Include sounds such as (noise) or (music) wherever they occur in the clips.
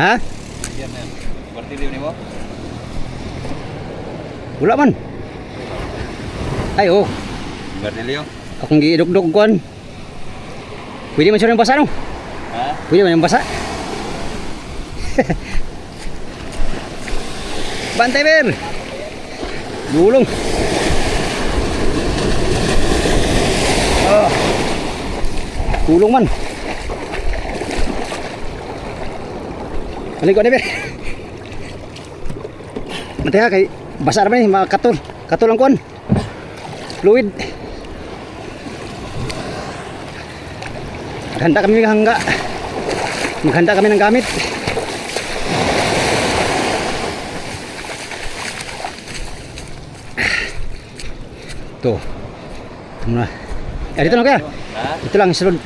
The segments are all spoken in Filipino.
Ha? Wala man. Ay, oh. Martilyo? Akong giidugdog kuan. Pwede man siya yung basa, no? Ha? Pwede man yung basa. (laughs) Bantay, Ber! Gulong. Ah. Gulong man. Balik ko na, Ber. Mantay ha, kay basa eh, mga katol. Katol ang kuan. Fluid. Maghanda kami ng hangga. Maghanda kami ng gamit. Ito. Ito na. Eh, dito na kaya. Ito lang, isulod.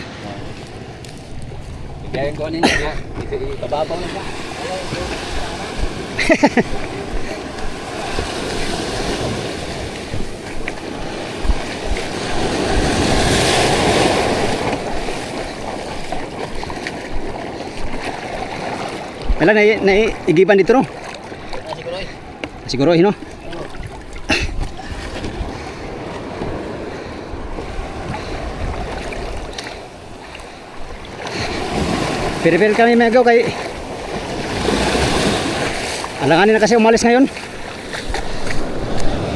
Igayin ko ninyo niya. Ikababaw na siya. (laughs) Wala na, na igiban dito no? Siguro eh. Siguro eh, no? (laughs) Pero-pero kami may agaw kay Alanganin na kasi umalis ngayon.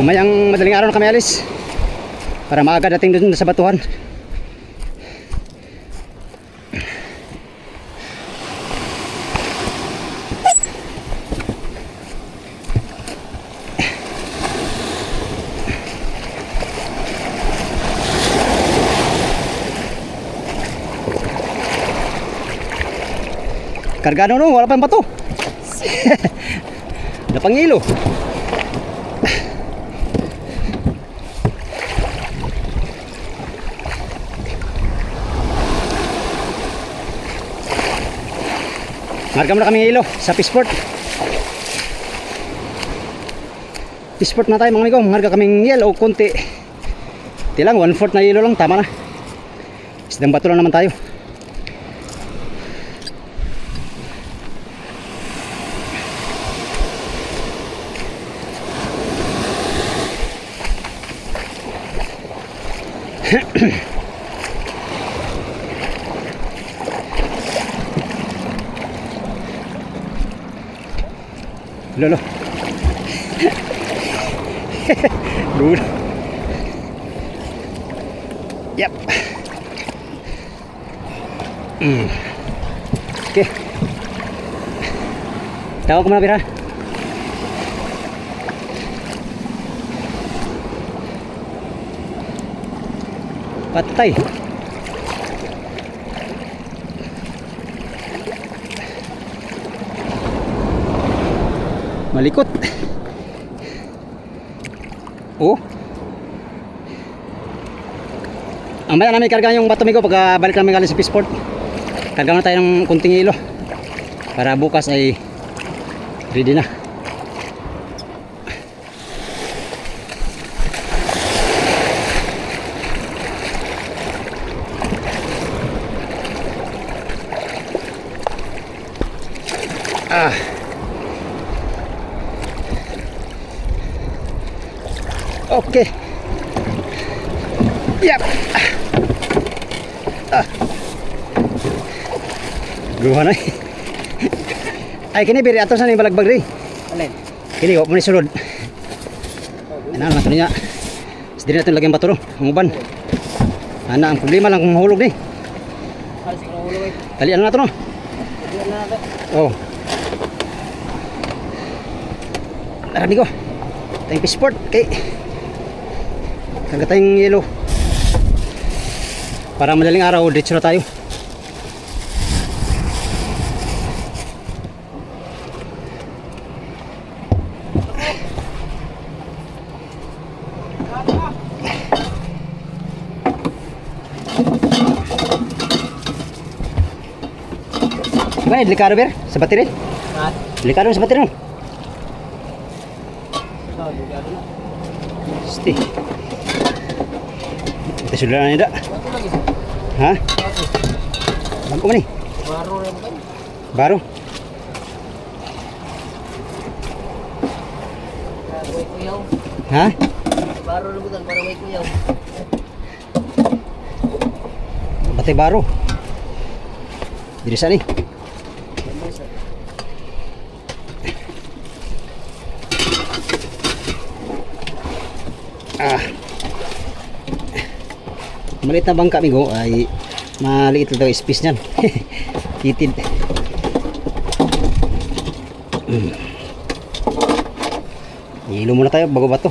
Umayang madaling araw na kami alis. Para maaga dating doon sa batuhan. Kargado no, wala pang bato. (laughs) Napangilo. Marka mo na kami ilo sa Pisport. Pisport na tayo mga amigo. Marka kaming yellow konti. Di lang, one fourth na yellow lang. Tama na. Isdang bato naman tayo. Lolo. Lolo. Yep. Mm. Okay. Tawag ko muna, Pira. Patay. Malikot. Oh. Ang maya namin karga yung bato migo pagka balik namin galing sa Pisport. Karga na tayo ng kunting ilo. Para bukas ay ready na. Okay. Yep. Ah. Gruha na. eh. Ay kini biri ato sa balagbag ri. Alin? Kini ko mo ni sulod. Ana man niya. Diri natin lagyan bato ro, ang uban. Ana ang problema lang kung mahulog ni. Talian na to no. Na natin. Oh. Marami ko. Tayong pisport kay Karga tayong yellow. Para madaling araw, diretso na tayo. Ba, delikado ber sa battery. Ha? Delikado sa battery. Sti sudah na nida. Ha? Bago man eh. ni. Baru rin Baru. Ha? Baru rebutan para may kuyaw. Batay baru. Diri sa ni. Ah. Maliit na bangka migo ay maliit lang daw space niyan. (laughs) Kitid. Mm. Hilo muna tayo bago ba to?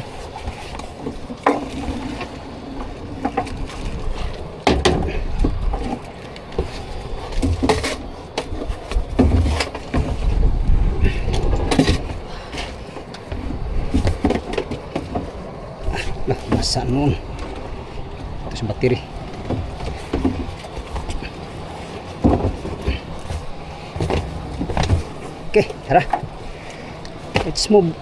Donc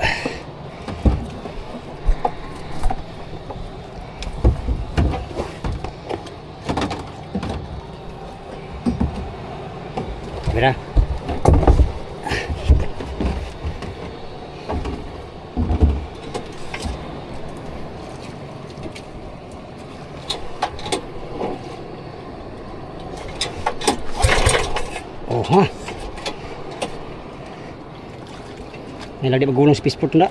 May lagi magulong spaceport na.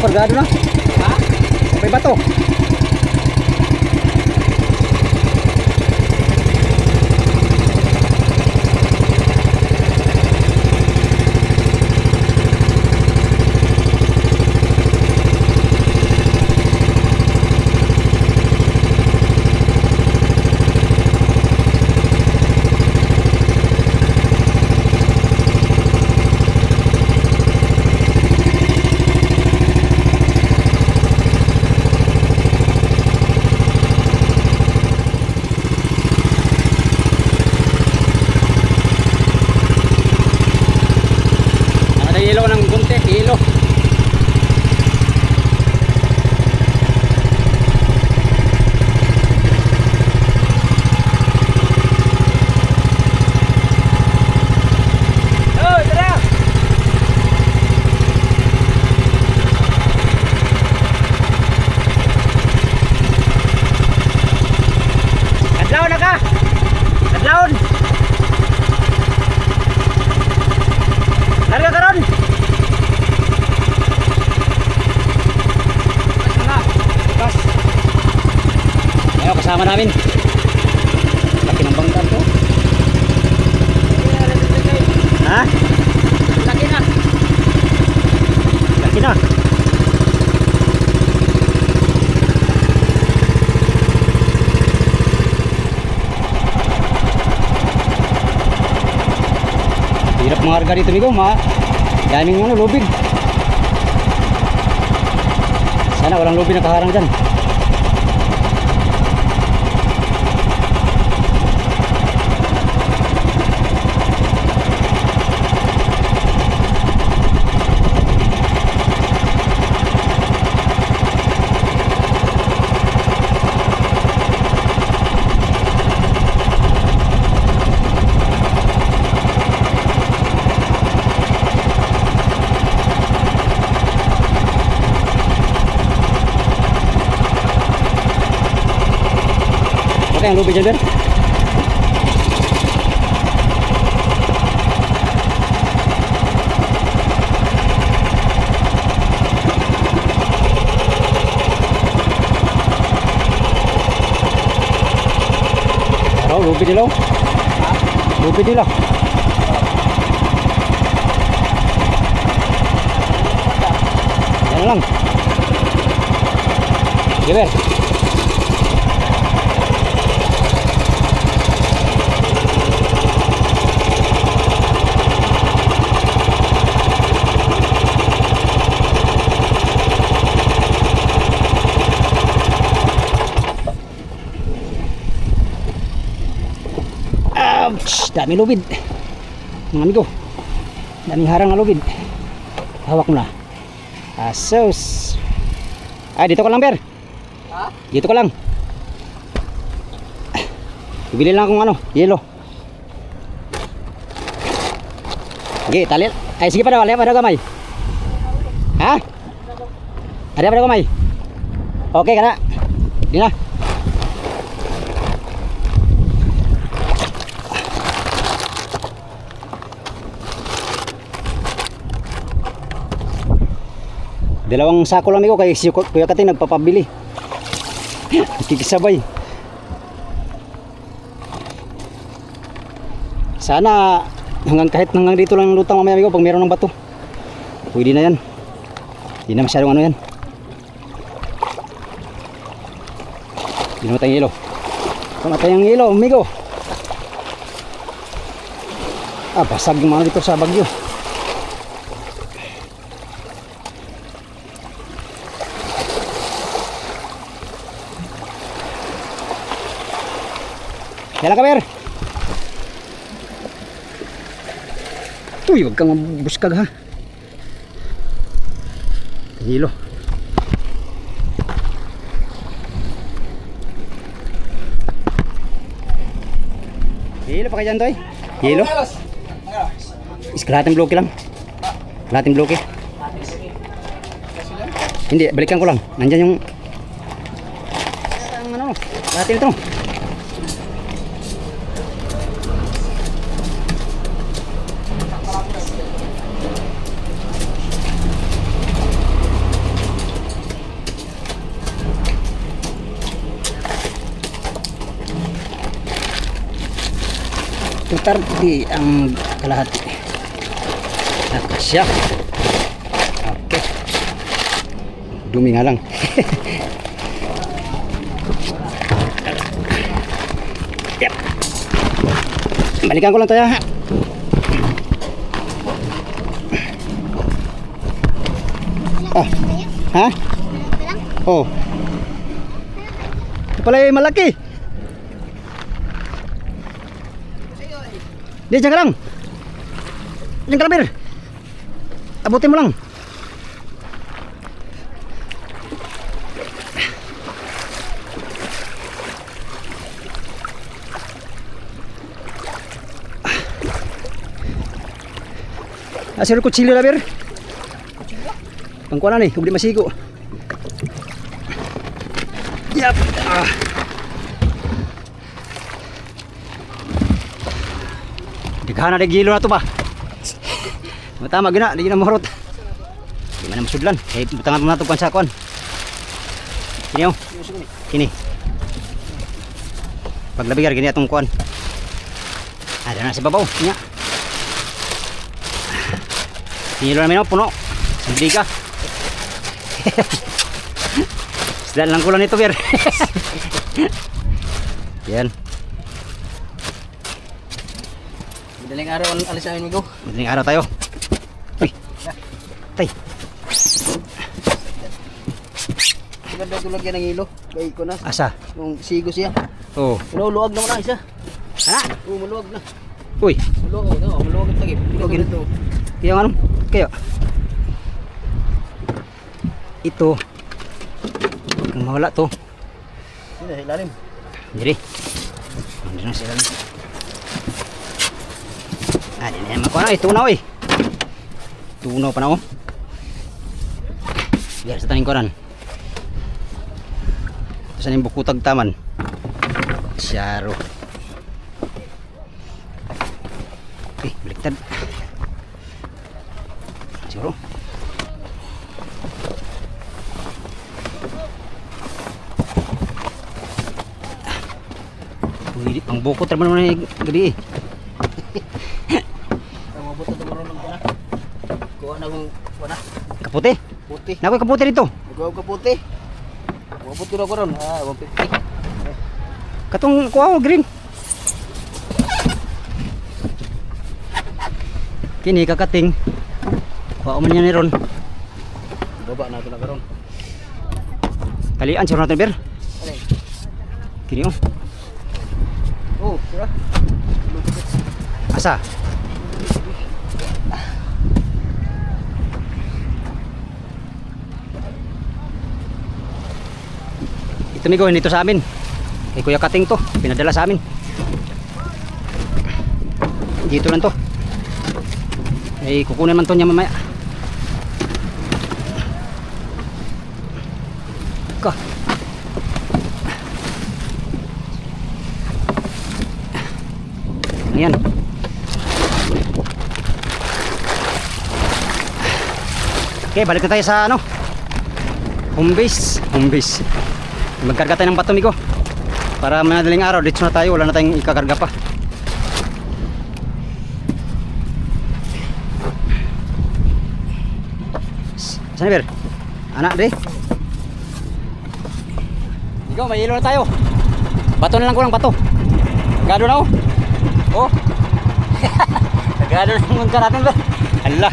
Kargado na. Ha? May bato. Ada yelo ng gunte, yelo. Oh, tara! Adlaw na ka. Adlawon. Larga karon. Bas. Ayo kasama namin. Laki ng bangka to. Ha? Laki na. Laki na. Harga dito Migo, ma. Daming ano, lubid. Sana walang lubid na kaharang dyan. Ang lubid dyan, Ben. Oh, lubid nila. oh. Lubid nila. Yan lang. Giver. Dami lubid. Mga amigo. Daming harang na lubid. Hawak mo na. Asos. Ay, dito ka lang, Ber. Ha? Dito ka lang. Bibili lang akong ano, yelo. Sige, tali. Ay, sige pa daw, alaya pa daw gamay. Ha? Alaya pa daw gamay. Okay, kana. Di na. Dalawang sako lang amigo kay si Kuya Kating nagpapabili. Kikisabay. Sana hanggang kahit hanggang dito lang ang lutang mamaya amigo pag meron ng bato. Pwede na yan. Hindi na masyadong ano yan. Binumatay ang ilo. Pamatay ang ilo, amigo. Ah, basag yung mga dito sa bagyo. Yala ka, Ber. Uy, wag kang mabuskag ha. Hilo. Hilo pa kayo dyan, Toy. Hilo. Is kalahating bloke lang. Kalahating bloke. Hindi, balikan ko lang. Nandyan yung... Ang ano, kalahating ito. Tutar di ang kalahati. Nakasya. Okay. Dumi nga lang. (laughs) yep. Balikan ko lang tayo ha. Ah. Ha? Oh. Ito pala yung malaki. Di, dyan ka lang. Dyan ka lang, Bir. Abutin mo lang. Asir kutsilyo na, Bir. Pangkuanan eh, kubli masigo. Yap. Ah. Daghan na gilo na to ba? (laughs) Matama gina, di na mahurot. Di man na masudlan. Kay butangan mo na to pan sa kon. Kini oh. Kini. Paglabigar gini atong kuan. Ada na si babaw, nya. Gilo namin oh, puno. Sandili ka. Sedang lang kulang ito, Bir. (laughs) Yan. Madaling araw alis namin amigo. Madaling araw tayo. Uy. Tay. Maganda tulog yan ng ilo. Kay ko na. Asa? Nung sigo siya. Oh. Maluwag naman na isa. Ha? Oo, maluwag na. Uy. Maluwag, no, maluwag ang tagip. Maluwag na to. Kaya ano? Kaya. Ito. Kung mawala to. Sino, ilalim. Jadi. Hindi na sila. Ah, di na yan makuha na. Tunaw eh. Tunaw pa na oh. Biar sa taning koran. Saan yung bukutag taman? Syaro. Eh, baliktad. Siguro. Uy, ang bukot naman naman gadi eh. Ang mabuto na marunong ka na. Kuha na. Kaputi. Puti. Nakoy kaputi dito. Kuha ka puti. Mabuto na ko ron. Ah, 150. Katong kuha ko green. Kini kakating. Kuha man yan ni ron. Baba na ito na karon. Kalian siguro natin ber. Kini oh. Oh, sira. Asa? Ito migo, dito sa amin. Kay Kuya Kating to, pinadala sa amin. Dito lang to. Eh, kukunin man to niya mamaya. Ka. Ayan. Okay, balik na tayo sa ano? Home base. Home base. Magkarga tayo ng bato, Migo. Para madaling araw, dito na tayo. Wala na tayong ikakarga pa. Saan Ber? Anak, dre. Migo, may ilo na tayo. Bato na lang ko ng bato. Gado na oh. Oh. (laughs) Gado na munta natin, Ber. Hala.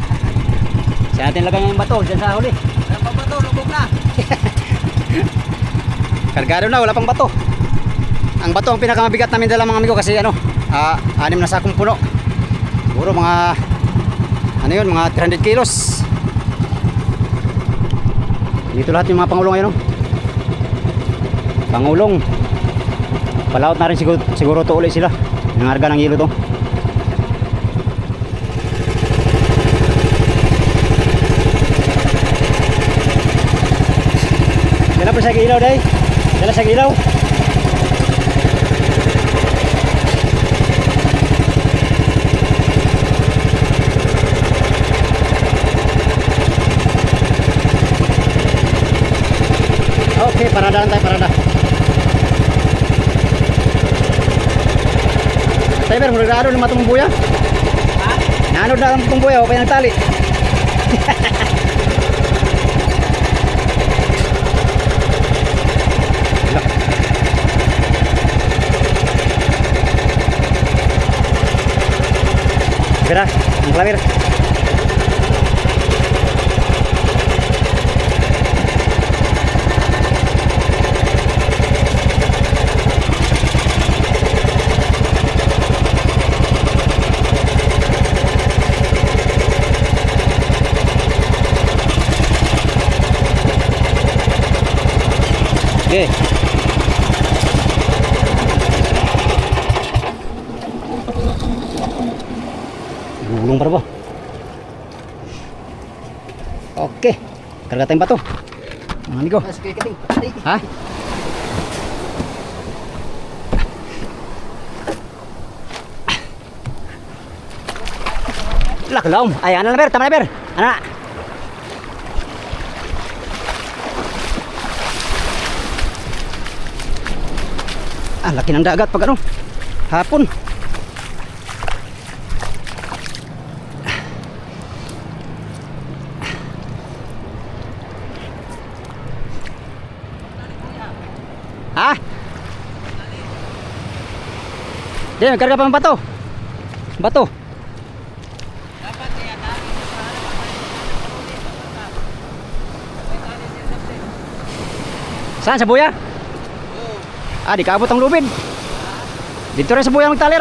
Saan natin lagay yung bato? Diyan sa huli. Ang pambato, lubog na. (laughs) Kargado na, wala pang bato. Ang bato ang pinakamabigat namin dala mga amigo kasi ano, ah, anim na sakong puno. Siguro mga ano yun, mga 300 kilos. Dito lahat yung mga pangulong ngayon. oh. Pangulong. Palaot na rin siguro, siguro to ulit sila. Nangarga ng hilo to. Dala pa sa ilaw day. Dala sa ilaw. Okay, parada lang tayo, parada. Tayo, pero magkakaroon ng matong buya. Ha? Naanod na ang matong buya, o pa yung tali. la Virgen. Okay. Gulong pa ba? Okay. Karga tayong bato. Mga amigo. Ay. Ha? Laklaw. Ay, ano na ber? Tama na ber. Ano na? Ah, laki ng dagat pag ano. Hapon. Di, magkarga pa ng bato. Bato. Saan? Sa buya? Ah, di kaabot ang lubid. Dito rin sa buya magtali.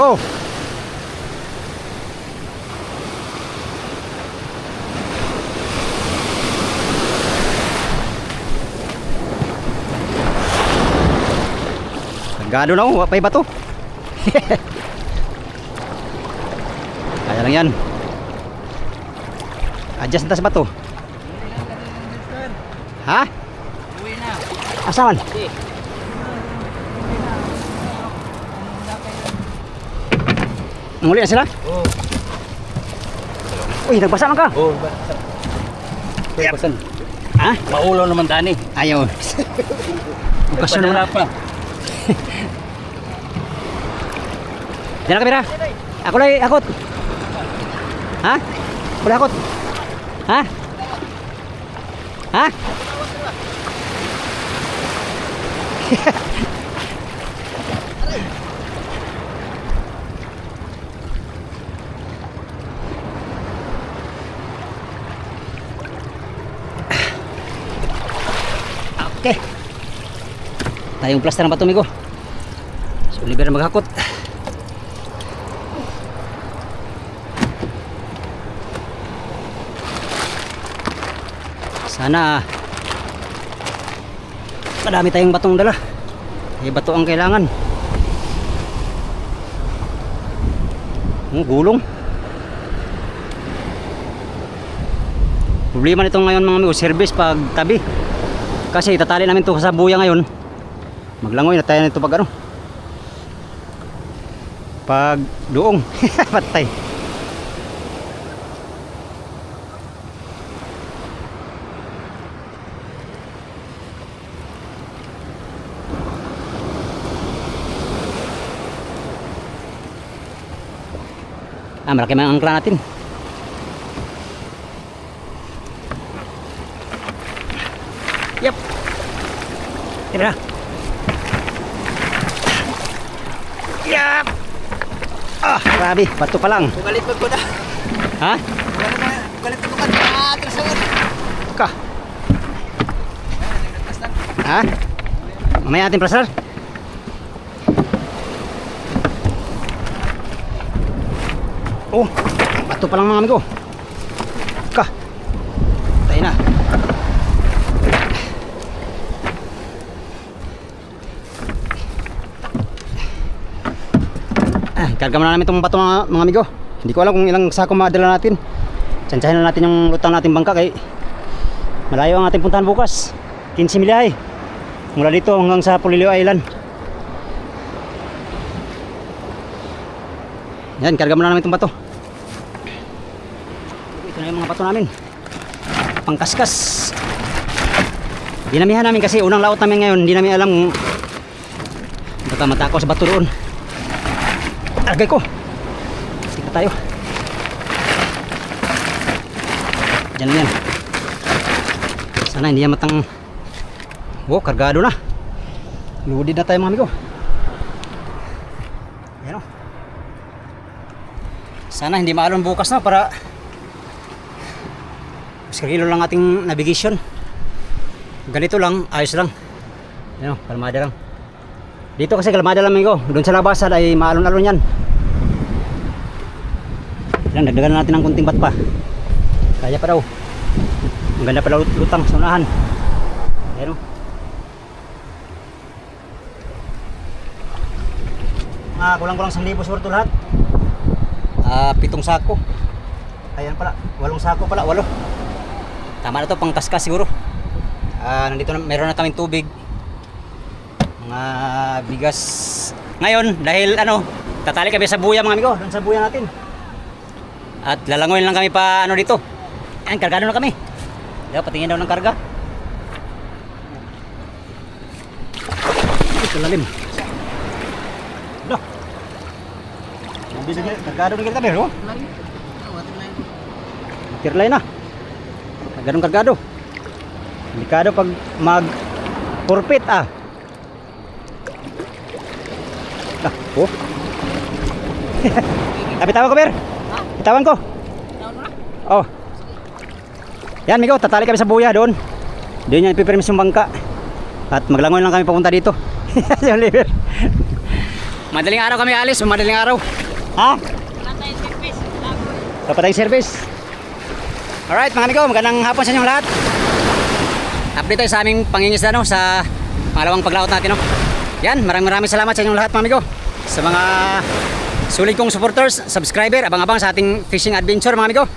Oh. Gado na oh, wapay bato. (laughs) Kaya lang yan. Adjust na sa bato. Ha? Uwi na. Asaman? Hindi. Muli na sila? Oh. Uy, nagbasa man ka. Oh, ba? Kaya pasan. Ha? Maulo naman tani. Ayaw. (laughs) Bukas na naman. pa. Diyan na kamera. Ako lang, akot. Ha? Ako lang, akot. Ha? Ha? (laughs) Okay. Tayong plaster ng bato, migo. So, libre na maghakot. Sana madami tayong batong dala. Eh, bato ang kailangan. Hmm, gulong. Problema nito ngayon mga amigo, service pag tabi. Kasi itatali namin to sa buya ngayon. Maglangoy na tayo nito pag ano. Pag doong. (laughs) Patay. Ah, malaki mga angkla natin. Yep. Tira. Yep. Ah, grabe. Bato pa lang. Galit pa ko na. Ha? Galit pa ko na. Ah. Ka. Ha? Mamaya natin prasar. Oh, bato pa lang mga amigo. Ka. Tayo na. Ah, karga muna namin itong bato mga, mga amigo. Hindi ko alam kung ilang sako madala natin. Tsansyahin na natin yung lutang natin bangka kay malayo ang ating puntahan bukas. 15 milyahe. Mula dito hanggang sa Pulilio Island. Yan, karga muna namin itong bato. Ito na yung mga bato namin. Pangkaskas. Dinamihan namin kasi unang laot namin ngayon, hindi namin alam baka matakaw sa bato doon. Agay ko. Tika tayo. Diyan lang yan. Sana hindi matang... Oh, kargado na. Loaded na tayo mga amigo. Yan o. Sana hindi maalon bukas na para mas kilo lang ating navigation. Ganito lang, ayos lang. Yan o, kalmada lang. Dito kasi kalmada lang amigo. Doon sa labasan ay maalon-alon yan. Yan, dagdagan natin ng kunting bat pa. Kaya pa daw. Ang ganda pala lut- lutang sa unahan. Ayan o. Mga kulang-kulang 1,000 siguro ito lahat. Ah, pitong sako. Ayan pala, walong sako pala, walo. Tama na to, pang kaskas siguro. Ah, nandito na, meron na kaming tubig. Mga bigas. Ngayon, dahil ano, tatali kami sa buya mga amigo, doon sa buya natin. At lalangoy lang kami pa ano dito. Ayan, kargado na kami. Diba, patingin daw ng karga. Ito lalim. Ito. Kargado na kita pero. Tirlay na. Ganun kargado. Delikado pag mag purpit ah. Ah, oh. (laughs) Kapitawan ko, Ber. Bitawan ko. Oh. Yan, Migo, tatali kami sa buya doon. Doon yan ipipermis yung bangka. At maglangoy lang kami papunta dito. (laughs) yung liver. Madaling araw kami alis, madaling araw. Ha? Kapatay service. Alright mga amigo, magandang hapon sa inyong lahat. Update tayo sa aming pangingisda no, sa pangalawang paglaot natin. No? Yan, maraming maraming salamat sa inyong lahat mga amigo. Sa mga sulit kong supporters, subscriber, abang-abang sa ating fishing adventure mga amigo. (laughs)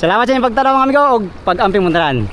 Salamat sa inyong pagtanaw mga amigo o pag-amping muntaran.